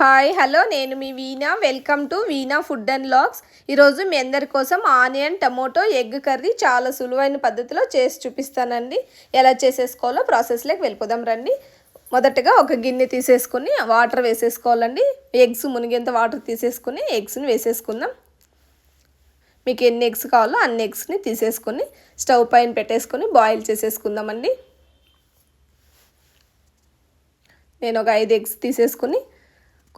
Hi hello నేను మీ Veena. Welcome to Veena food and vlogs. ఈరోజు మీ అందరి కోసం ఆనియన్ టమోటో ఎగ్ కర్రీ చాలా సులువైన పద్ధతిలో చేసి చూపిస్తానండి. ఎలా చేసేసుకోవాలో ప్రాసెస్లోకి వెళ్ళిపోదాం రండి. మొదటగా ఒక గిన్నె తీసేసుకుని వాటర్ వేసేసుకోవాలండి. ఎగ్స్ మునిగేంత వాటర్ తీసేసుకుని ఎగ్స్ని వేసేసుకుందాం. మీకు ఎన్ని ఎగ్స్ కావాలో అన్ని ఎగ్స్ని తీసేసుకొని స్టవ్ పైన పెట్టేసుకొని బాయిల్ చేసేసుకుందామండి. నేను ఒక ఐదు ఎగ్స్ తీసేసుకుని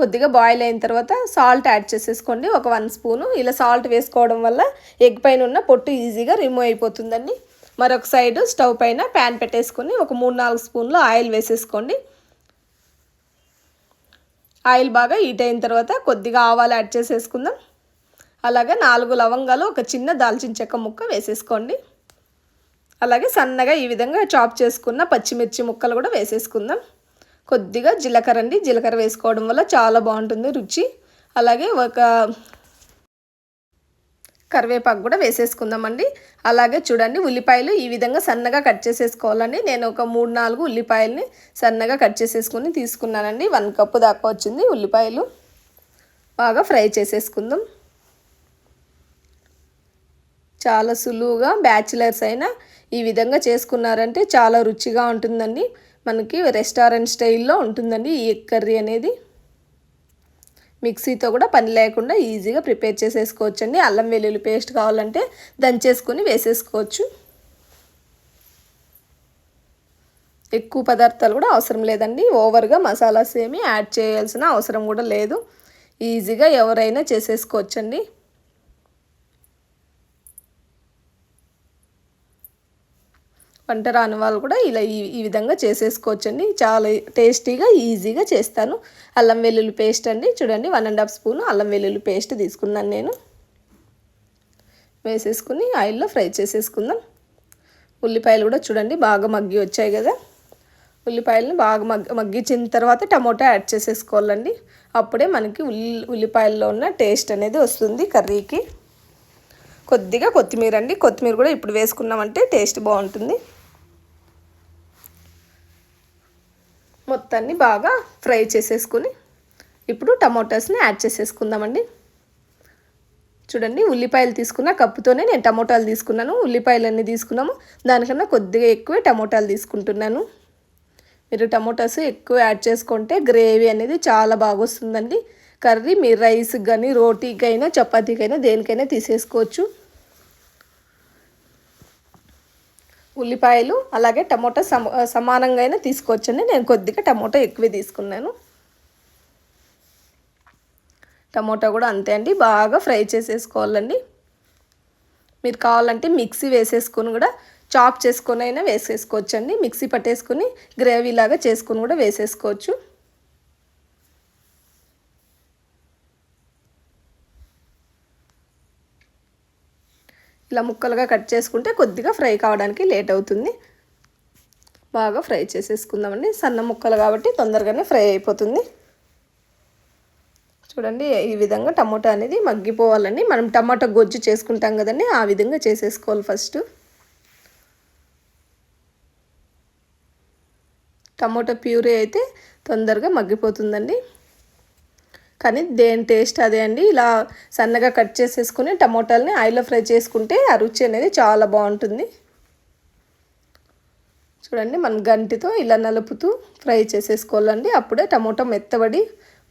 కొద్దిగా బాయిల్ అయిన తర్వాత సాల్ట్ యాడ్ చేసేసుకోండి. ఒక వన్ స్పూను ఇలా సాల్ట్ వేసుకోవడం వల్ల ఎగ్ పైన ఉన్న పొట్టు ఈజీగా రిమూవ్ అయిపోతుందండి. మరొక సైడ్ స్టవ్ పైన ప్యాన్ పెట్టేసుకొని ఒక మూడు నాలుగు స్పూన్లు ఆయిల్ వేసేసుకోండి. ఆయిల్ బాగా హీట్ అయిన తర్వాత కొద్దిగా ఆవాలు యాడ్ చేసేసుకుందాం. అలాగే నాలుగు లవంగాలు ఒక చిన్న దాల్చిన చెక్క ముక్క వేసేసుకోండి. అలాగే సన్నగా ఈ విధంగా చాప్ చేసుకున్న పచ్చిమిర్చి ముక్కలు కూడా వేసేసుకుందాం. కొద్దిగా జీలకర్ర అండి. జీలకర్ర వేసుకోవడం వల్ల చాలా బాగుంటుంది రుచి. అలాగే ఒక కరివేపాకు కూడా వేసేసుకుందామండి. అలాగే చూడండి ఉల్లిపాయలు ఈ విధంగా సన్నగా కట్ చేసేసుకోవాలండి. నేను ఒక మూడు నాలుగు ఉల్లిపాయలని సన్నగా కట్ చేసేసుకుని తీసుకున్నానండి. వన్ కప్పు దాకా వచ్చింది ఉల్లిపాయలు. బాగా ఫ్రై చేసేసుకుందాం. చాలా సులువుగా బ్యాచిలర్స్ అయినా ఈ విధంగా చేసుకున్నారంటే చాలా రుచిగా ఉంటుందండి. మనకి రెస్టారెంట్ స్టైల్లో ఉంటుందండి ఈ ఎగ్ కర్రీ అనేది. మిక్సీతో కూడా పని లేకుండా ఈజీగా ప్రిపేర్ చేసేసుకోవచ్చండి. అల్లం వెల్లుల్లి పేస్ట్ కావాలంటే దంచేసుకొని వేసేసుకోవచ్చు. ఎక్కువ పదార్థాలు కూడా అవసరం లేదండి. ఓవర్గా మసాలాస్ ఏమి యాడ్ చేయాల్సిన అవసరం కూడా లేదు. ఈజీగా ఎవరైనా చేసేసుకోవచ్చండి. వంట రాని వాళ్ళు కూడా ఇలా ఈ ఈ విధంగా చేసేసుకోవచ్చండి. చాలా టేస్టీగా ఈజీగా చేస్తాను. అల్లం వెల్లుల్లి పేస్ట్ అండి. చూడండి వన్ అండ్ హాఫ్ స్పూన్ అల్లం వెల్లుల్లి పేస్ట్ తీసుకున్నాను నేను. వేసేసుకుని ఆయిల్లో ఫ్రై చేసేసుకుందాం. ఉల్లిపాయలు కూడా చూడండి బాగా మగ్గి వచ్చాయి కదా. ఉల్లిపాయలను బాగా మగ్గి మగ్గించిన తర్వాత టమోటా యాడ్ చేసేసుకోవాలండి. అప్పుడే మనకి ఉల్లి ఉల్లిపాయల్లో ఉన్న టేస్ట్ అనేది వస్తుంది కర్రీకి. కొద్దిగా కొత్తిమీర అండి. కొత్తిమీర కూడా ఇప్పుడు వేసుకున్నామంటే టేస్ట్ బాగుంటుంది. మొత్తాన్ని బాగా ఫ్రై చేసేసుకుని ఇప్పుడు టమోటాస్ని యాడ్ చేసేసుకుందామండి. చూడండి ఉల్లిపాయలు తీసుకున్న కప్పుతోనే నేను టమోటాలు తీసుకున్నాను. ఉల్లిపాయలు అన్నీ తీసుకున్నాము. దానికన్నా కొద్దిగా ఎక్కువే టమోటాలు తీసుకుంటున్నాను. మీరు టమోటాస్ ఎక్కువ యాడ్ చేసుకుంటే గ్రేవీ అనేది చాలా బాగా వస్తుందండి కర్రీ మీరు రైస్కి కానీ రోటీకి అయినా చపాతీకైనా దేనికైనా తీసేసుకోవచ్చు. ఉల్లిపాయలు అలాగే టమోటా సమ సమానంగా అయినా తీసుకోవచ్చండి. నేను కొద్దిగా టమోటా ఎక్కువ తీసుకున్నాను. టమోటా కూడా అంతే అండి. బాగా ఫ్రై చేసేసుకోవాలండి. మీరు కావాలంటే మిక్సీ వేసేసుకొని కూడా చాప్ చేసుకొని అయినా వేసేసుకోవచ్చండి. మిక్సీ పట్టేసుకొని గ్రేవీ లాగా చేసుకొని కూడా వేసేసుకోవచ్చు. ఇలా ముక్కలుగా కట్ చేసుకుంటే కొద్దిగా ఫ్రై కావడానికి లేట్ అవుతుంది. బాగా ఫ్రై చేసేసుకుందామండి. సన్న ముక్కలు కాబట్టి తొందరగానే ఫ్రై అయిపోతుంది. చూడండి ఈ విధంగా టమోటా అనేది మగ్గిపోవాలండి. మనం టమాటా గొజ్జు చేసుకుంటాం కదండి ఆ విధంగా చేసేసుకోవాలి ఫస్ట్. టమోటా ప్యూరీ అయితే తొందరగా మగ్గిపోతుందండి. కానీ దేని టేస్ట్ అదే అండి. ఇలా సన్నగా కట్ చేసేసుకుని టమోటాలని ఆయిల్లో ఫ్రై చేసుకుంటే ఆ రుచి అనేది చాలా బాగుంటుంది. చూడండి మనం గంటితో ఇలా నలుపుతూ ఫ్రై చేసేసుకోవాలండి. అప్పుడే టమోటా మెత్తబడి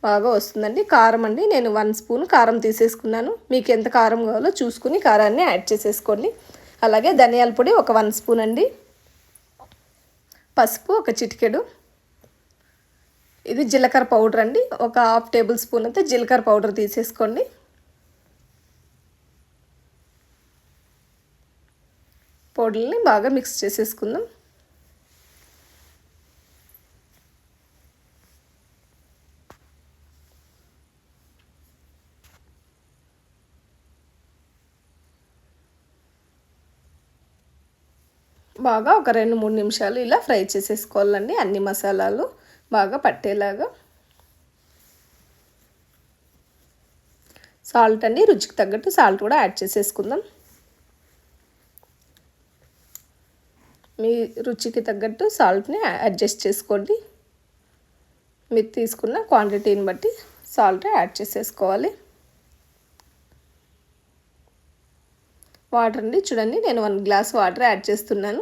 బాగా వస్తుందండి. కారం అండి. నేను వన్ స్పూన్ కారం తీసేసుకున్నాను. మీకు ఎంత కారం కావాలో చూసుకుని కారాన్ని యాడ్ చేసేసుకోండి. అలాగే ధనియాల పొడి ఒక వన్ స్పూన్ అండి. పసుపు ఒక చిటికెడు. ఇది జీలకర్ర పౌడర్ అండి. ఒక హాఫ్ టేబుల్ స్పూన్ అంతా జీలకర్ర పౌడర్ తీసేసుకోండి. పౌడర్ని బాగా మిక్స్ చేసేసుకుందాం. బాగా ఒక రెండు మూడు నిమిషాలు ఇలా ఫ్రై చేసేసుకోవాలండి అన్ని మసాలాలు. బాగా పట్టేలాగా సాల్ట్ అండి రుచికి తగ్గట్టు సాల్ట్ కూడా యాడ్ చేసేసుకుందాం. మీ రుచికి తగ్గట్టు సాల్ట్ని అడ్జస్ట్ చేసుకోండి. మీరు తీసుకున్న క్వాంటిటీని బట్టి సాల్ట్ యాడ్ చేసేసుకోవాలి. వాటర్ అండి చూడండి నేను వన్ గ్లాస్ వాటర్ యాడ్ చేస్తున్నాను.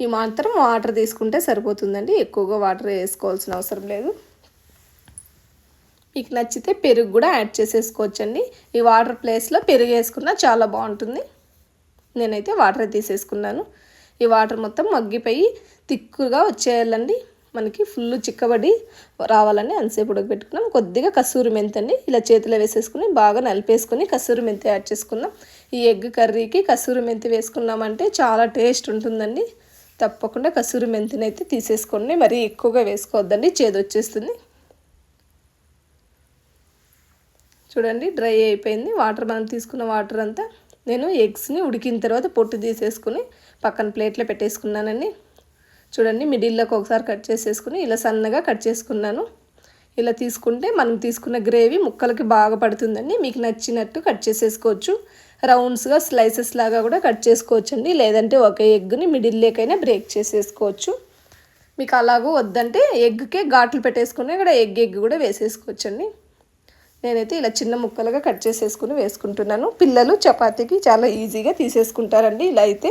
ఈ మాత్రం వాటర్ తీసుకుంటే సరిపోతుందండి. ఎక్కువగా వాటర్ వేసుకోవాల్సిన అవసరం లేదు. మీకు నచ్చితే పెరుగు కూడా యాడ్ చేసేసుకోవచ్చండి. ఈ వాటర్ ప్లేస్లో పెరుగు వేసుకున్నా చాలా బాగుంటుంది. నేనైతే వాటర్ తీసేసుకున్నాను. ఈ వాటర్ మొత్తం మగ్గిపోయి తిక్కుగా వచ్చేయాలండి. మనకి ఫుల్ చిక్కబడి రావాలని అంతసేపు ఉడకబెట్టుకున్నాం. కొద్దిగా కసూరి మెంతండి. ఇలా చేతిలో వేసేసుకుని బాగా నలిపేసుకుని కసూరి మెంతి యాడ్ చేసుకుందాం. ఈ ఎగ్ కర్రీకి కసూరి మెంతి వేసుకున్నామంటే చాలా టేస్ట్ ఉంటుందండి. తప్పకుండా కసూరి మెంతిని అయితే తీసేసుకోండి. మరీ ఎక్కువగా వేసుకోవద్దండి. చేదు వచ్చేస్తుంది. చూడండి డ్రై అయిపోయింది. వాటర్ మనం తీసుకున్న వాటర్ అంతా నేను ఎగ్స్ని ఉడికిన తర్వాత పొట్టు తీసేసుకుని పక్కన ప్లేట్లో పెట్టేసుకున్నానండి. చూడండి మిడిల్లోకి ఒకసారి కట్ చేసేసుకుని ఇలా సన్నగా కట్ చేసుకున్నాను. ఇలా తీసుకుంటే మనం తీసుకున్న గ్రేవీ ముక్కలకి బాగా పడుతుందండి. మీకు నచ్చినట్టు కట్ చేసేసుకోవచ్చు. రౌండ్స్గా స్లైసెస్ లాగా కూడా కట్ చేసుకోవచ్చు అండి లేదంటే ఒక ఎగ్ని మిడిల్ లేకైనా బ్రేక్ చేసేసుకోవచ్చు. మీకు అలాగూ వద్దంటే ఎగ్కే ఘాట్లు పెట్టేసుకుని ఇక్కడ ఎగ్ ఎగ్ కూడా వేసేసుకోవచ్చండి. నేనైతే ఇలా చిన్న ముక్కలుగా కట్ చేసేసుకుని వేసుకుంటున్నాను. పిల్లలు చపాతీకి చాలా ఈజీగా తీసేసుకుంటారండి. ఇలా అయితే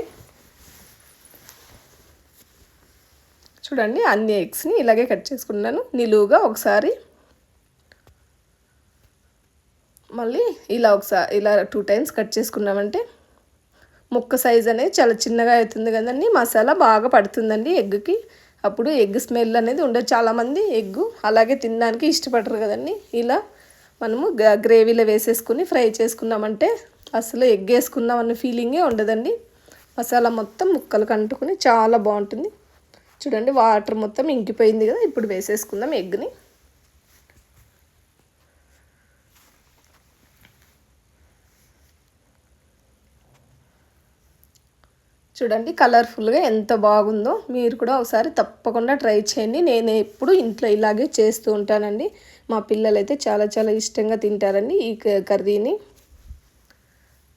చూడండి అన్ని ఎగ్స్ని ఇలాగే కట్ చేసుకున్నాను. నిలువుగా ఒకసారి మళ్ళీ ఇలా ఒకసారి ఇలా టూ టైమ్స్ కట్ చేసుకున్నామంటే ముక్క సైజ్ అనేది చాలా చిన్నగా అవుతుంది కదండి. మసాలా బాగా పడుతుందండి ఎగ్కి. అప్పుడు ఎగ్ స్మెల్ అనేది ఉండదు. చాలామంది ఎగ్గు అలాగే తినడానికి ఇష్టపడరు కదండి. ఇలా మనము గ్రేవీలో వేసేసుకుని ఫ్రై చేసుకున్నామంటే అసలు ఎగ్ వేసుకున్నామన్న ఫీలింగే ఉండదండి. మసాలా మొత్తం ముక్కలు కంటుకుని చాలా బాగుంటుంది. చూడండి వాటర్ మొత్తం ఇంకిపోయింది కదా ఇప్పుడు వేసేసుకుందాం ఎగ్ని చూడండి కలర్ఫుల్గా ఎంత బాగుందో. మీరు కూడా ఒకసారి తప్పకుండా ట్రై చేయండి. నేను ఎప్పుడు ఇంట్లో ఇలాగే చేస్తూ ఉంటానండి. మా పిల్లలు అయితే చాలా చాలా ఇష్టంగా తింటారండి ఈ కర్రీని.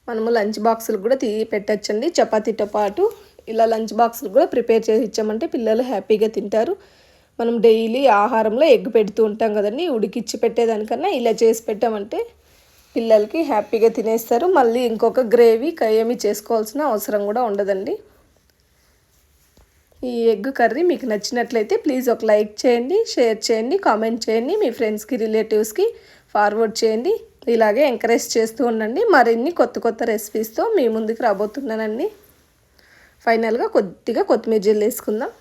మనము లంచ్ బాక్సులు కూడా తీ పెట్టచ్చండి. చపాతీతో పాటు ఇలా లంచ్ బాక్స్లు కూడా ప్రిపేర్ చేసి ఇచ్చామంటే పిల్లలు హ్యాపీగా తింటారు. మనం డైలీ ఆహారంలో ఎగ్ పెడుతూ ఉంటాం కదండి ఉడికిచ్చి పెట్టేదానికన్నా ఇలా చేసి పెట్టామంటే పిల్లలకి హ్యాపీగా తినేస్తారు. మళ్ళీ ఇంకొక గ్రేవీ ఏమీ చేసుకోవాల్సిన అవసరం కూడా ఉండదండి. ఈ ఎగ్ కర్రీ మీకు నచ్చినట్లయితే ప్లీజ్ ఒక లైక్ చేయండి షేర్ చేయండి కామెంట్ చేయండి మీ ఫ్రెండ్స్కి రిలేటివ్స్కి ఫార్వర్డ్ చేయండి. ఇలాగే ఎంకరేజ్ చేస్తూ ఉండండి. మరిన్ని కొత్త కొత్త రెసిపీస్తో మీ ముందుకు రాబోతున్నానండి. ఫైనల్గా కొద్దిగా కొత్తిమీర జల్లు వేసుకుందాం.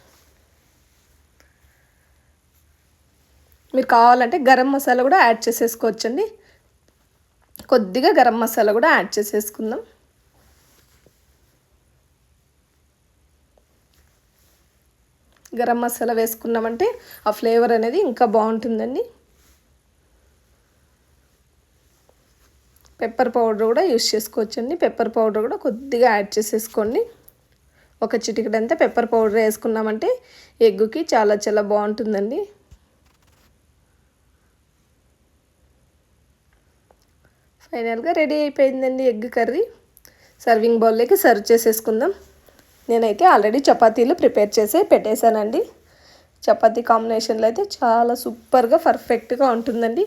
మీరు కావాలంటే గరం మసాలా కూడా యాడ్ చేసేసుకోవచ్చండి. కొద్దిగా గరం మసాలా కూడా యాడ్ చేసేసుకుందాం. గరం మసాలా వేసుకున్నామంటే ఆ ఫ్లేవర్ అనేది ఇంకా బాగుంటుందండి. పెప్పర్ పౌడర్ కూడా యూస్ చేసుకోవచ్చండి. పెప్పర్ పౌడర్ కూడా కొద్దిగా యాడ్ చేసేసుకోండి. ఒక చిటికడంతా పెప్పర్ పౌడర్ వేసుకున్నామంటే ఎగ్గుకి చాలా చాలా బాగుంటుందండి. ఫైనల్గా రెడీ అయిపోయిందండి ఎగ్ కర్రీ. సర్వింగ్ బౌల్లోకి సర్వ్ చేసేసుకుందాం. నేనైతే ఆల్రెడీ చపాతీలు ప్రిపేర్ చేసి పెట్టేశానండి. చపాతీ కాంబినేషన్లో అయితే చాలా సూపర్గా పర్ఫెక్ట్గా ఉంటుందండి.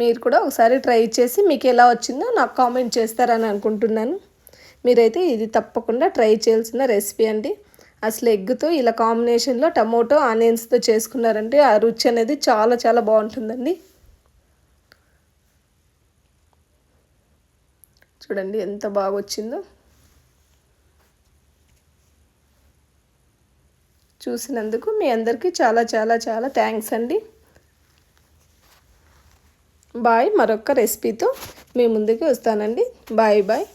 మీరు కూడా ఒకసారి ట్రై చేసి మీకు ఎలా వచ్చిందో నాకు కామెంట్ చేస్తారని అనుకుంటున్నాను. మీరైతే ఇది తప్పకుండా ట్రై చేయాల్సిన రెసిపీ అండి. అసలు ఎగ్గుతో ఇలా కాంబినేషన్లో టమోటో ఆనియన్స్తో చేసుకున్నారంటే ఆ రుచి అనేది చాలా చాలా బాగుంటుందండి. చూడండి ఎంత బాగా వచ్చిందో చూసినందుకు మీ అందరికీ చాలా చాలా చాలా థ్యాంక్స్ అండి. బాయ్ మరొక రెసిపీతో మీ ముందుకు వస్తానండి. Bye bye.